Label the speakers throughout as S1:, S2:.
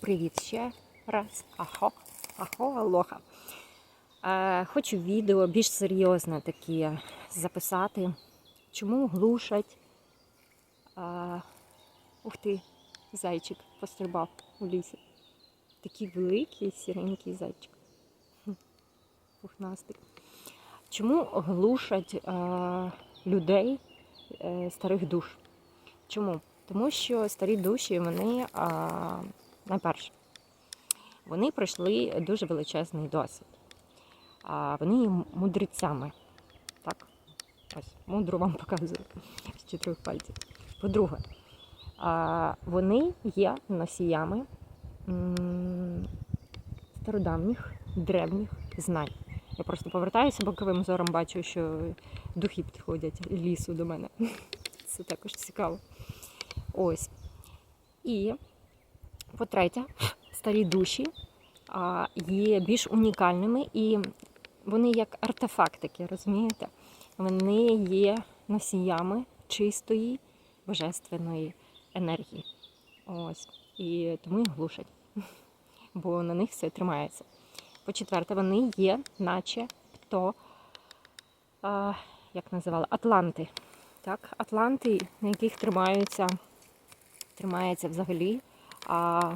S1: Привіт ще раз. Ахо, ахо, алоха. Е, хочу відео більш серйозне таке записати. Чому глушать? Е, ух ти, зайчик пострибав у лісі. Такий великий сіренький зайчик. Хм, Пухнастий. Чому глушать е, людей е, старих душ? Чому? Тому що старі душі, вони, а, найперше, вони пройшли дуже величезний досвід. Вони є мудрецями. Так, ось, мудру вам показую з чотирьох пальців. По-друге, вони є носіями стародавніх, древніх знань. Я просто повертаюся боковим зором, бачу, що духи підходять лісу до мене. Це також цікаво. Ось. І, по-третє, старі душі є більш унікальними і вони як артефактики, розумієте? Вони є носіями чистої божественної енергії. Ось. І тому їх глушать, бо на них все тримається. По-четверте, вони є, наче то, а, як називали, Атланти. Так, Атланти, на яких тримаються, тримається взагалі а,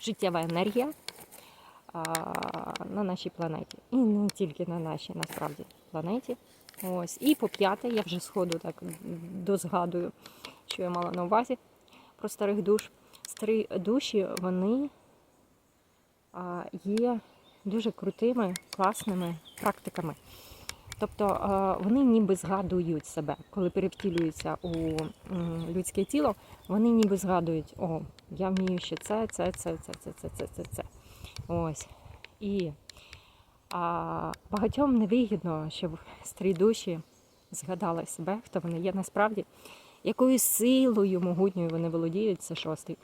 S1: життєва енергія на нашій планеті. І не тільки на нашій, насправді, планеті. Ось. І по п'яте, я вже сходу так дозгадую, що я мала на увазі про старих душ. Старі душі, вони є дуже крутими, класними практиками. Тобто е, вони ніби згадують себе, коли перевтілюються у людське тіло, вони ніби згадують, о, я вмію ще це, це, це, це, це, це, це, це, це. Ось. І а, багатьом невигідно, щоб старі душі згадали себе, хто вони є насправді, якою силою могутньою вони володіють, це шостий,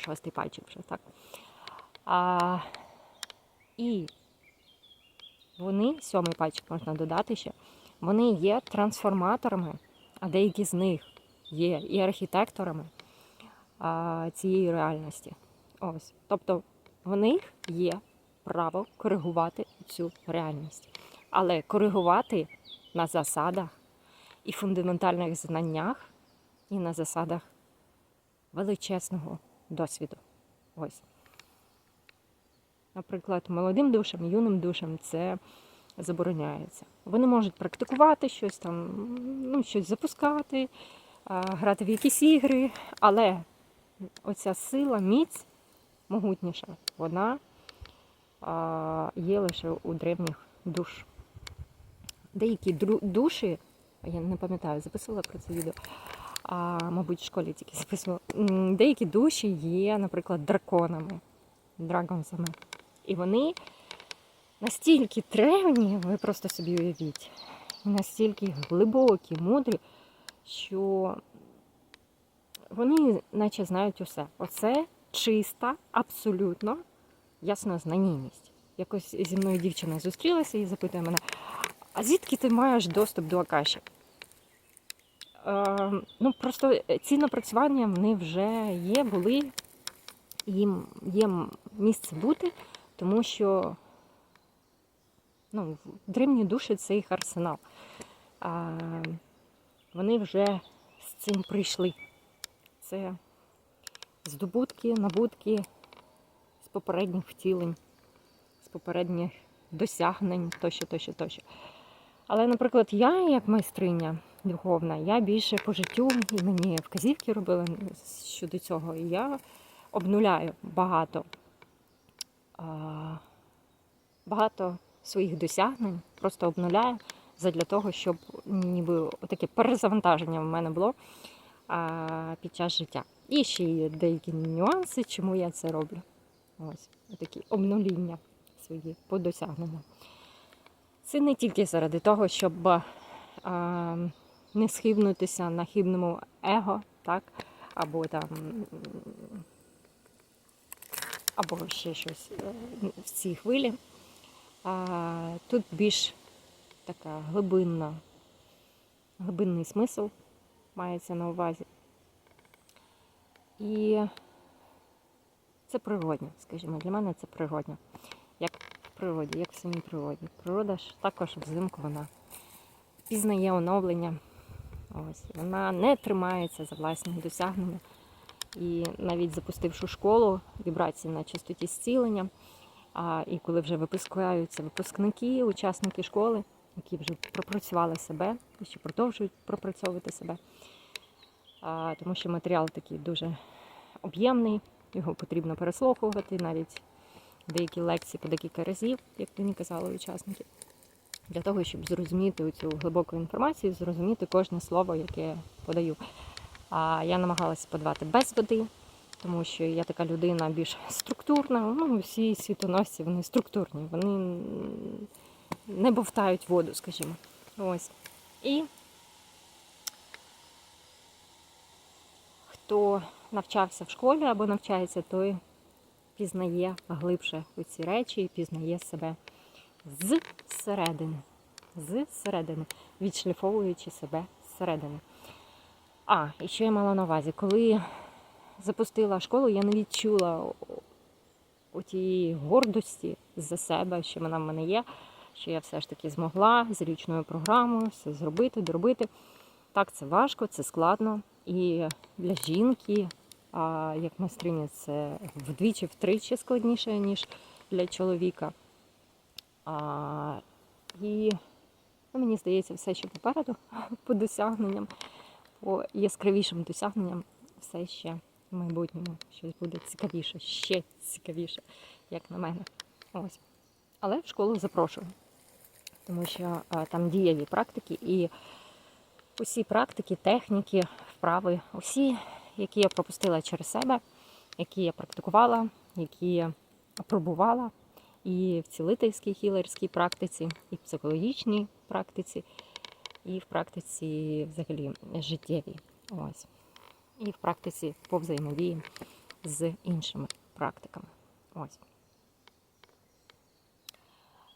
S1: шостий пальчик вже, так. А, і вони, сьомий пальчик можна додати ще, вони є трансформаторами, а деякі з них є і архітекторами а, цієї реальності. Ось. Тобто в них є право коригувати цю реальність. Але коригувати на засадах і фундаментальних знаннях, і на засадах величезного досвіду. Ось. Наприклад, молодим душам, юним душам це забороняється. Вони можуть практикувати щось там, ну, щось запускати, грати в якісь ігри, але оця сила, міць могутніша, вона є лише у древніх душ. Деякі душі, я не пам'ятаю, записувала про це відео, а, мабуть, в школі тільки записувала. Деякі душі є, наприклад, драконами, драгонсами. І вони настільки древні, ви просто собі уявіть, настільки глибокі, мудрі, що вони наче знають усе. Оце чиста, абсолютно ясна знанійність. Якось зі мною дівчина зустрілася і запитує мене, а звідки ти маєш доступ до Акаші? Е, ну, Просто ці напрацювання вони вже є, були, їм є місце бути. Тому що ну, древні душі це їх арсенал. А Вони вже з цим прийшли. Це здобутки, набутки з попередніх втілень, з попередніх досягнень тощо, тощо, тощо. Але, наприклад, я, як майстриня духовна, я більше по життю, і мені вказівки робили щодо цього, і я обнуляю багато багато своїх досягнень просто обнуляю для того, щоб ніби таке перезавантаження в мене було під час життя. І ще є деякі нюанси, чому я це роблю. Ось такі обнуління свої по досягненням. Це не тільки заради того, щоб а, не схибнутися на хибному его, так, або там або ще щось е, в цій хвилі. Тут більш така глибинна, глибинний смисл мається на увазі. І Це природньо, скажімо, для мене це природньо. Як в природі, як в самій природі. Природа ж також взимку вона пізнає оновлення. Ось. Вона не тримається за власні досягнення. І навіть запустивши школу, вібрації на частоті зцілення. А, і коли вже випускаються випускники, учасники школи, які вже пропрацювали себе і ще продовжують пропрацьовувати себе. А, тому що матеріал такий дуже об'ємний, його потрібно переслуховувати, навіть деякі лекції по декілька разів, як мені казали учасники, для того, щоб зрозуміти цю глибоку інформацію, зрозуміти кожне слово, яке подаю. А я намагалася подавати без води, тому що я така людина більш структурна. Ну, всі світоносці вони структурні, вони не бовтають воду, скажімо. Ось. І хто навчався в школі або навчається, той пізнає глибше у ці речі і пізнає себе зсередини. Зсередини, відшліфовуючи себе зсередини. А, і що я мала на увазі, коли запустила школу, я не відчула у тієї гордості за себе, що вона в мене є, що я все ж таки змогла з річною програмою все зробити, доробити. Так, це важко, це складно. І для жінки, а як майстриня, це вдвічі-втричі складніше, ніж для чоловіка. А, і ну, мені здається, все ще попереду по досягненням, по яскравішим досягненням, все ще в майбутньому щось буде цікавіше, ще цікавіше, як на мене. Ось. Але в школу запрошую, тому що там дієві практики і усі практики, техніки, вправи, усі, які я пропустила через себе, які я практикувала, які пробувала і в цілительській хілерській практиці, і в психологічній практиці, і в практиці взагалі життєвій. Ось. І в практиці по взаємодії з іншими практиками. Ось.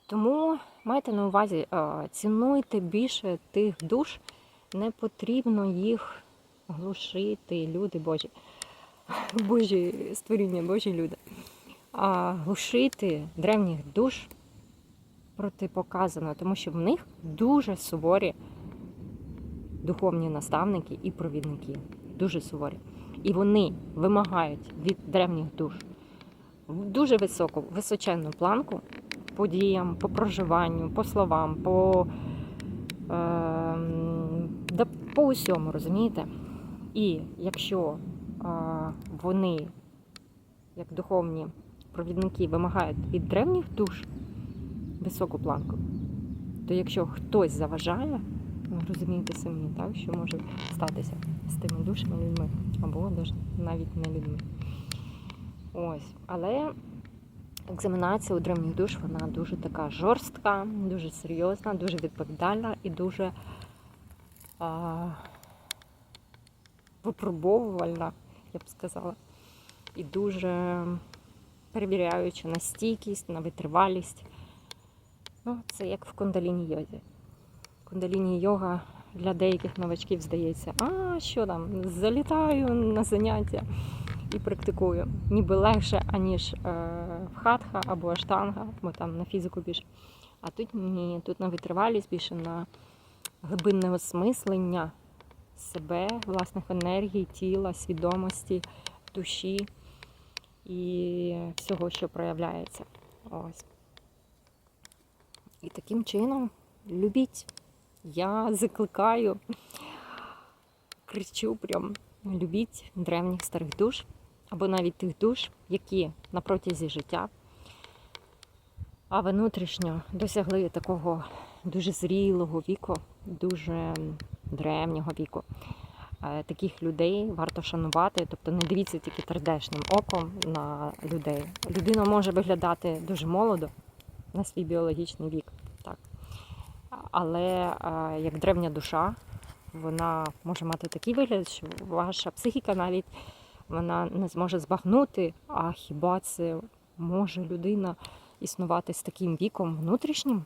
S1: Тому майте на увазі, цінуйте більше тих душ, не потрібно їх глушити, люди Божі, Божі створіння, Божі люди. А глушити древніх душ протипоказано, тому що в них дуже суворі духовні наставники і провідники. Дуже суворі. І вони вимагають від древніх душ дуже високу, височенну планку по діям, по проживанню, по словам, по, е, да, по усьому, розумієте? І якщо е, вони, як духовні провідники, вимагають від древніх душ високу планку, то якщо хтось заважає, ви розумієте самі, так, що може статися з тими душами людьми, або навіть не людьми. Ось, але екзаменація у древніх душ вона дуже така жорстка, дуже серйозна, дуже відповідальна і дуже а, випробовувальна, я б сказала, і дуже перевіряюча на стійкість, на витривалість. Ну, Це як в кундаліні йозі. Кундаліні йога для деяких новачків здається, а що там, залітаю на заняття і практикую. Ніби легше, аніж е, в хатха або аштанга, бо там на фізику більше. А тут ні, тут на витривалість більше на глибинне осмислення себе, власних енергій, тіла, свідомості, душі і всього, що проявляється. Ось. І таким чином любіть. Я закликаю, кричу прям, любіть древніх старих душ, або навіть тих душ, які на протязі життя, а внутрішньо досягли такого дуже зрілого віку, дуже древнього віку. Е, Таких людей варто шанувати, тобто не дивіться тільки традешним оком на людей. Людина може виглядати дуже молодо на свій біологічний вік. Але е, як древня душа, вона може мати такий вигляд, що ваша психіка навіть вона не зможе збагнути, а хіба це може людина існувати з таким віком внутрішнім?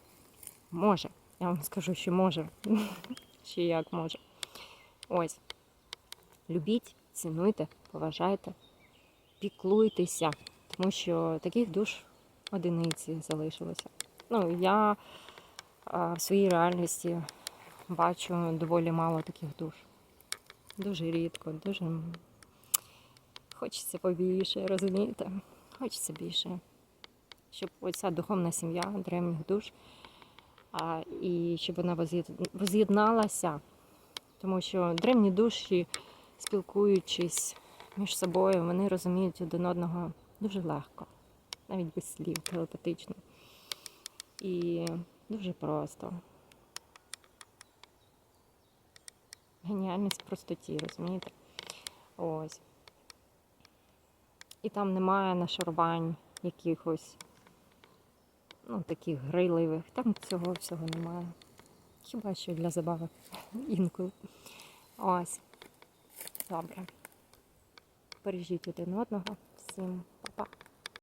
S1: Може. Я вам скажу, що може. Ще як може. Ось. Любіть, цінуйте, поважайте, піклуйтеся тому що таких душ одиниці залишилося. Ну, я а, в своїй реальності бачу доволі мало таких душ. Дуже рідко, дуже хочеться побільше, розумієте? Хочеться більше. Щоб оця духовна сім'я древніх душ, а, і щоб вона воз'єдналася. Тому що древні душі, спілкуючись між собою, вони розуміють один одного дуже легко, навіть без слів, телепатично. І дуже просто. Геніальність в простоті, розумієте? Ось. І там немає нашарувань якихось, ну, таких грайливих. Там цього всього немає. Хіба що для забави інколи. Ось. Добре. Бережіть один одного. Всім.